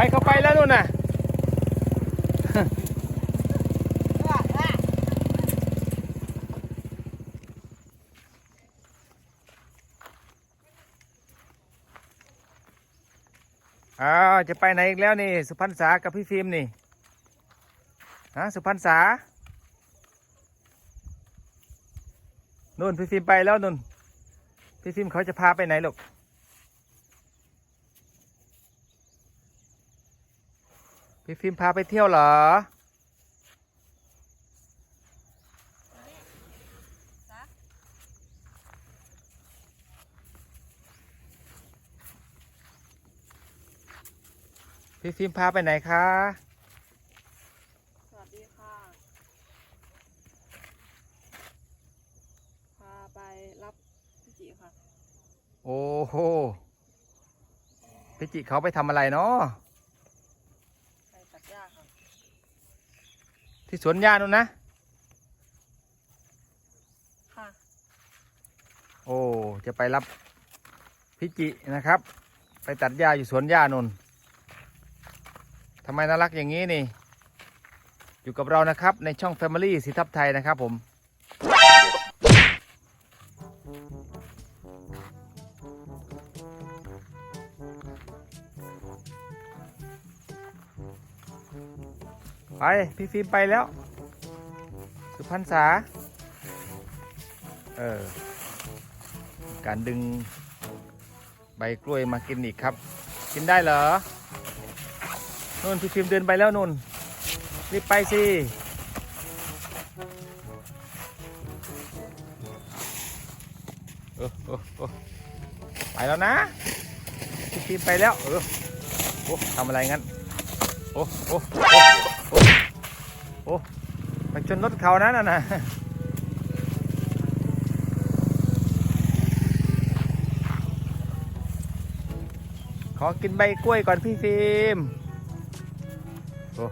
ไปเข้าไปแล้วนู่นน่ะอ้าวจะไปไหนอีกแล้วนี่ สุพรรณษากับพี่ฟิล์มนี่ฮะสุพรรณษานู่นพี่ฟิล์มไปแล้วนู่นพี่ฟิล์มเขาจะพาไปไหนลูก พี่ฟิล์มพาไปเที่ยวเหรอ พี่ฟิล์มพาไปไหนคะ สวัสดีค่ะ พาไปรับพี่จิค่ะ โอ้โห พี่จิเขาไปทำอะไรเนาะ ไปตัดหญ้าค่ะ ที่สวนหญ้านู่นนะ ค่ะ โอ้ จะไปรับพี่จินะครับ ไปตัดหญ้าอยู่สวนหญ้านนทำไมน่ารักอย่างนี้นี่ อยู่กับเรานะครับในช่อง Family สีทับไทยนะครับผม ไป พี่ฟิล์มไปแล้ว สุพรรณษา เออ การดึงใบกล้วยมากินอีกครับ กินได้เหรอนู่นพี่ฟิล์มเดินไปแล้วนู่น รีบไปสิเออเออเออไปแล้วนะพี่ฟิล์มไปแล้ว เออโอ้ทำอะไรงั้น โอ้โอ้ อ้โอ้โอ้ไปชนรถเขานะน่ะนะขอกินใบกล้วยก่อนพี่ฟิล์มโอ้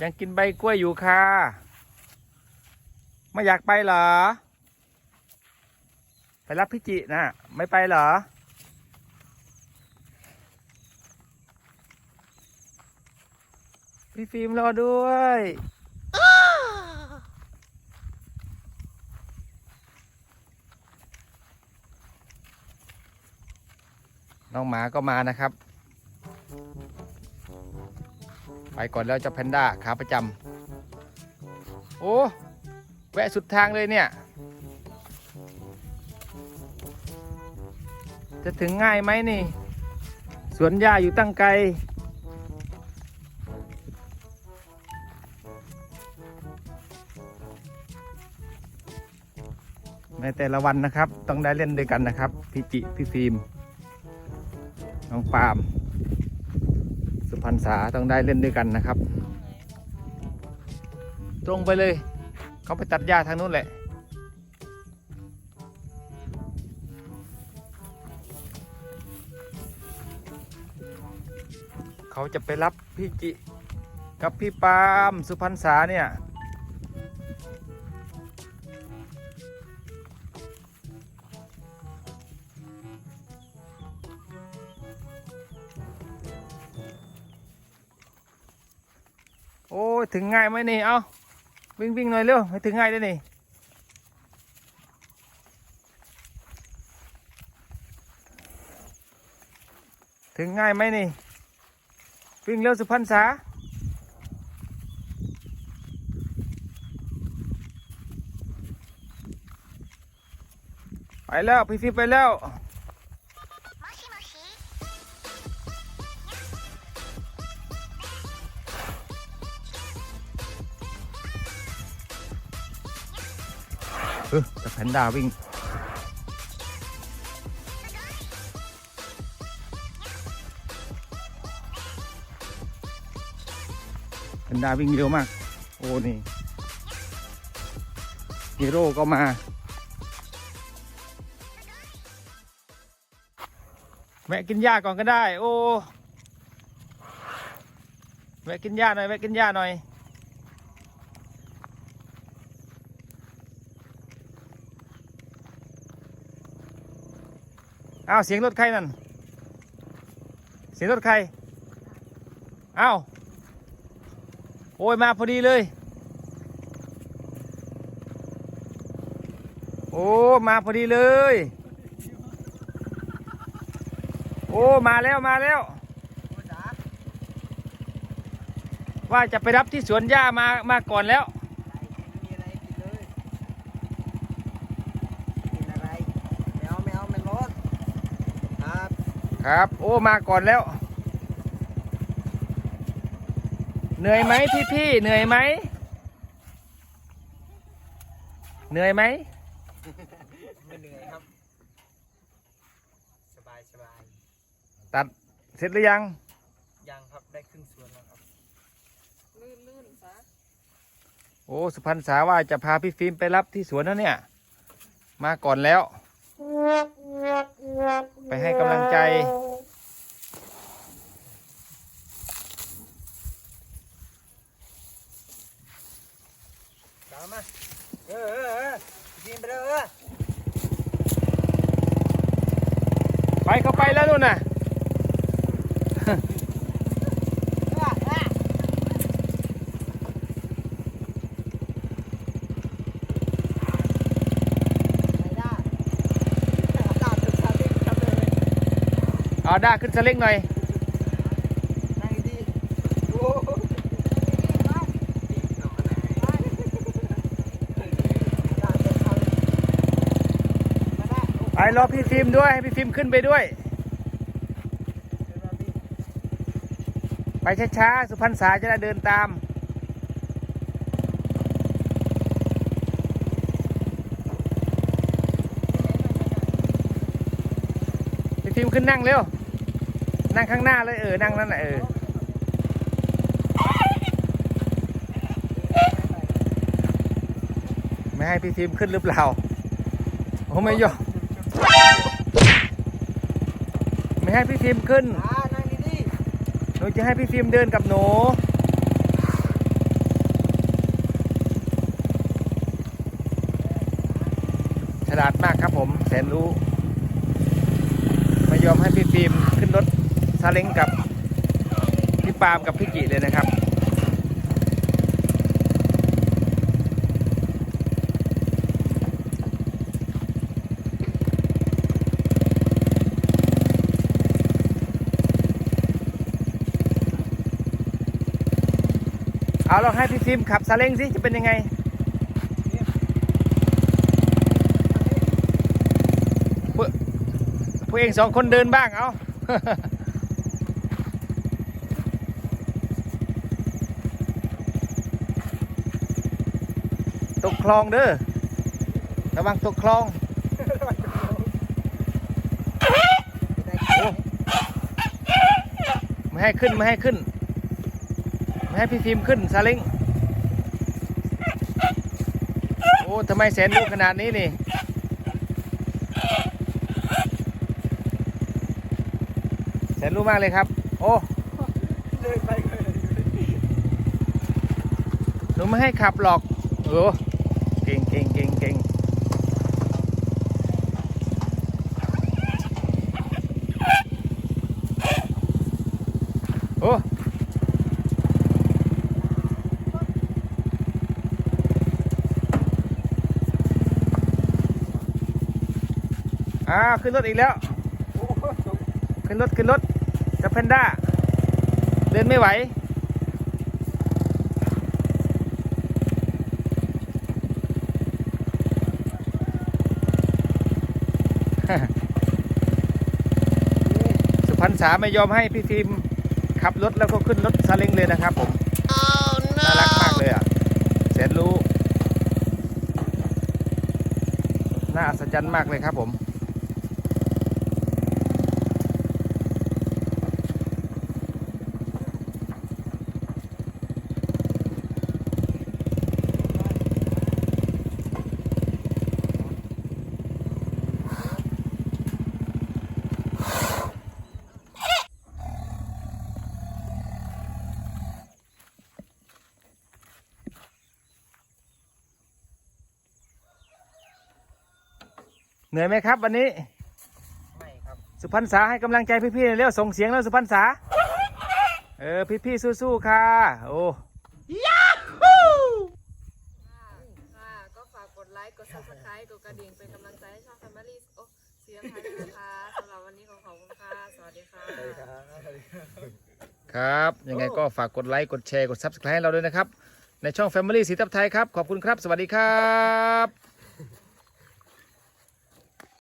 ยังกินใบกล้วยอยู่ค่ะ ไม่อยากไปเหรอ ไปรับพี่จินะไม่ไปเหรอ พี่ฟิล์มรอด้วยน้องหมาก็มานะครับ ไปก่อนแล้วเจ้าแพนด้าขาประจำโอ้ แวะสุดทางเลยเนี่ย จะถึงง่ายไหมนี่ สวนหญ้าอยู่ตั้งไกล ในแต่ละวันนะครับ ต้องได้เล่นด้วยกันนะครับ พี่จิ พี่ฟิล์ม น้องปาล์ม สุพรรณษาต้องได้เล่นด้วยกันนะครับ ตรงไปเลย เขาไปตัดหญ้าทางนู้นแหละ เขาจะไปรับพี่จิ กับพี่ปาล์มสุพรรณษาเนี่ยโอ้ยถึงง่ายไหมนี่ เอ้า วิ่งวิ่งหน่อยเร็วให้ถึงง่ายด้วยนี่ถึงง่ายไหมนี่ วิ่งเร็วสุพรรณษาไปแล้ว พี่ฟิปไปแล้ว อแต่แพนด้าวิ่ง แพนด้าวิ่งเร็วมาก โอ้นี่ฮีโร่ก็มา แวะกินหญ้าก่อนก็ได้ โอ้ แวะกินหญ้าหน่อย แวะกินหญ้าหน่อย อ้าวเสียงรถใครนั่น เสียงรถใครอ้าวโอ้ยมาพอดีเลย โอ้มาพอดีเลย โอ้มาแล้วมาแล้ว ว่าจะไปรับที่สวนหญ้ามามาก่อนแล้ว มีอะไรกินเลยกินอะไรแมวแมวมันร้อนครับ ครับ โอ้มาก่อนแล้ว เหนื่อยไหมพี่พี่ๆเหนื่อยไหมเหนื่อยไหมไม่เหนื่อยครับ สบายสบายตัดเสร็จหรือยัง ยังครับได้ครึ่งส่วนแล้วครับ ลื่นลื่นซะโอ้สุพรรณษาว่าจะพาพี่ฟิล์มไปรับที่สวนนะเนี่ย มาก่อนแล้ว ไปให้กำลังใจ ตามมาเออเออเออกินไปเลยเออ ไปเข้าไปแล้วนู่นน่ะ ไม่ได้ตามถึงชาติทำเลย เอาด้าขึ้นสเล็งหน่อย นั่งดีๆโอ้โหตามถึงชาติมาได้ไปรอพี่ฟิล์มด้วย ให้พี่ฟิล์มขึ้นไปด้วย ไปช้าๆ สุพรรณษาจะได้เดินตาม พี่ฟิล์มขึ้นนั่งเร็ว นั่งข้างหน้าเลยเออ นั่งนั่นแหละเออไม่ให้พี่ฟิล์มขึ้นหรือเปล่าโอ้ไม่ยอมไม่ให้พี่ฟิล์มขึ้นอ่านั่งดีหนูจะให้พี่ฟิล์มเดินกับหนูฉลาดมากครับผมแสนรู้ ไม่ยอมให้พี่ฟิล์มขึ้นรถาเล้งกับพี่ปาล์มกับพี่จิเลยนะครับเอาลองให้พี่ฟิล์มขับซาเล้งสิจะเป็นยังไง พวกพวกเองสองคนเดินบ้างเอา ตกคลองเด้อระวังตกคลองๆได้โอ้ไม่ให้ขึ้นไม่ให้ขึ้นไม่ให้พี่ฟิล์มขึ้นซาเล้งโอ้ทำไมแสนรู้ขนาดนี้นี่แสนรู้มากเลยครับ โอ้เลยไปเลยหนูไม่ให้ขับหรอกโอ้เก่งเก่งเก่งเก่งโอ้อ้าวขึ้นรถอีกแล้วโอ้โหขึ้นรถ ขึ้นรถกับแพนด้า เดินไม่ไหว สุพรรณษาไม่ยอมให้พี่ฟิล์มขับรถแล้วก็ขึ้นรถซาเล้งเลยนะครับผมน่ารักมากเลยอะแสนรู้ น่าอัศจรรย์มากเลยครับผม เหนื่อยไหมครับ วันนี้ไม่ครับสุพรรณษาให้กำลังใจพี่ๆหน่อยเร็วส่งเสียงแล้วสุพรรณษาเออพี่ๆสู้ๆค่ะ โอ้ค่ะค่ะก็ฝากกดไลค์กด subscribe กดกระดิ่งเป็นกำลังใจให้ช่อง Family โอ้เสียงไทยด้วยนะคะสำหรับวันนี้ขอขอบคุณค่ะสวัสดีค่ะครับ ยังไงก็ฝากกดไลค์กดแชร์กด subscribe ให้เราด้วยนะครับ ในช่อง Family สีทับไทยครับ ขอบคุณครับ สวัสดีครับ